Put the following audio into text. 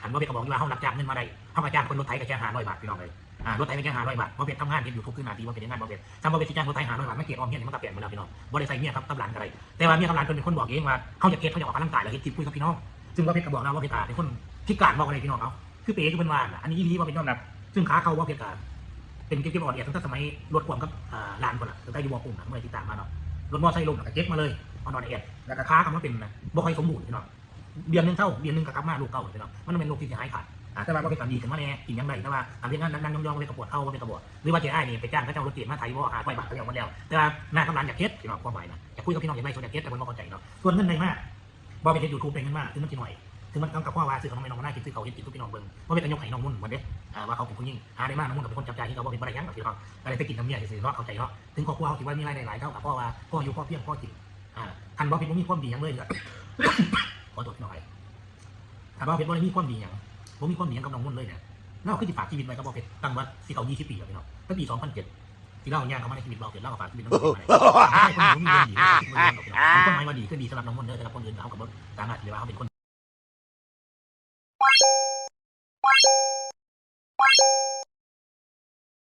ขันว่าเป็นกระบอกว่าเขารับจ้างเงินมาได้เขามาจ้างคนรถไถก็แค่ห้าร้อยบาทพี่น้องเลยอ่ารถไถก็แค่ห้าร้อยบาทว่าะเป็นทำงานเห็นยูทูบขึ้นมาทีว่าเป็นงานว่าะเป็นทำว่าเป็นที่จ้างรถไถหาร้อยบาทไม่เกี่ยวออมเงี้ยมันก็เปลี่ยนไปแล้วพี่น้องบริษัทเมียครับตำหลังอะไรแต่ว่าเมียตำหลังเป็นคนบอกเองว่าเขาจะเก็ตเขาจะออกกำลังกายแล้วเฮ็ดคลิปคุยกับพี่น้องซึ่งว่าเพชรก็บอกนะว่าเพชรเป็นคนพิการบอกอะไรพี่น้องเขาคือเป๋คือเป็นว่าอันนี้อีลีว่าเป็นยอมรับซึ่งขาเขาว่าเพชรกาเป็นเก็บอ่อนเอียดตั้งแต่สมัยรถความกับลานก่อนละตั้งแต่อยู่บ่อกุ้งนะเมื่อติดตามมาเนาะรถมอไซค์ลงแล้วก็เก็บมาเลยอ่อนเอียดแล้วก็ขาเขามันเป็นบ่ค่อยสมบูรณ์พี่น้อง เดือนหนึงเท่าเดือนหนึงก็กลับมาลูกเก่าเลยเนาะมันเป็นโรคที่จะหายขาดอ่าแต่ว่าก็เป็นการดีขึ้นมาแน่กินยังไงแต่ว่าทำเรื่องนั้นนั่งย่องๆไปกระปวดเท่าไปกระปวดหรือว่าเจ้าไอ้นี่ไปจ้างเขาเจ้ารถเกียมาไทยว่าหาไฟบาทก็ยังมาแล้วแต่ว่าหน้ากำลังอยากเก็ตพี่น้องความหมายนะอยากคุยกับพี่น้องอยากได้ชวนอยากเก็ตแต่มันไม่เข้าใจเนาะส่วนเงินในมากบอเป็นยูทูบเป็นเงินมากถึงมันจะหน่อยถึงมันกำกับพ่อว่าซื้อของน้องไม่น้องมาหน้กินซื้อเขาเห็นกินทุกพี่น้องเบิ่งว่าเป็นการยกไห้น้องมุ่นเหมือนเด้อ่าว่าเขาเป็นผู้หญิงหาได้มากน้องมุ่นกับเป็นคนจับใจที่เขาว่าเป็นบริยังกับพี่น้องอะไรไปกินน้ำเมียซื่อๆเนาะเข้าใจเนาะถึงครอบครัวเขาคิดว่ามีรายได้หลายเท่ากับพ่อว่าพ่ออยู่พ่อเพียงพ่อกินอ่าคันบ่เป็นบ่มีความดียังเลย ขอตัวหน่อยถามว่าเพชรว่ามีความดีอย่างผมมีความดีอย่างกับน้องมุ่นเลยเนี่ยเล่าขึ้นที่ฝากชีวิตไว้กับบ่เพชรตั้งวัดที่เขา20ปีแล้วพี่น้องตั้งปี2007ที่เล่าย่างเขามาในชีวิตเราเพชรเล่ากับฝากชีวิตน้องมุ่นมาใช่คนผมมีเงินดีผมต้นไม้ว่าดีขึ้นดีสำหรับน้องมุ่นเด้อสำหรับคนอื่นเขากับบ่สามารถที่ว่าเขาเป็นคน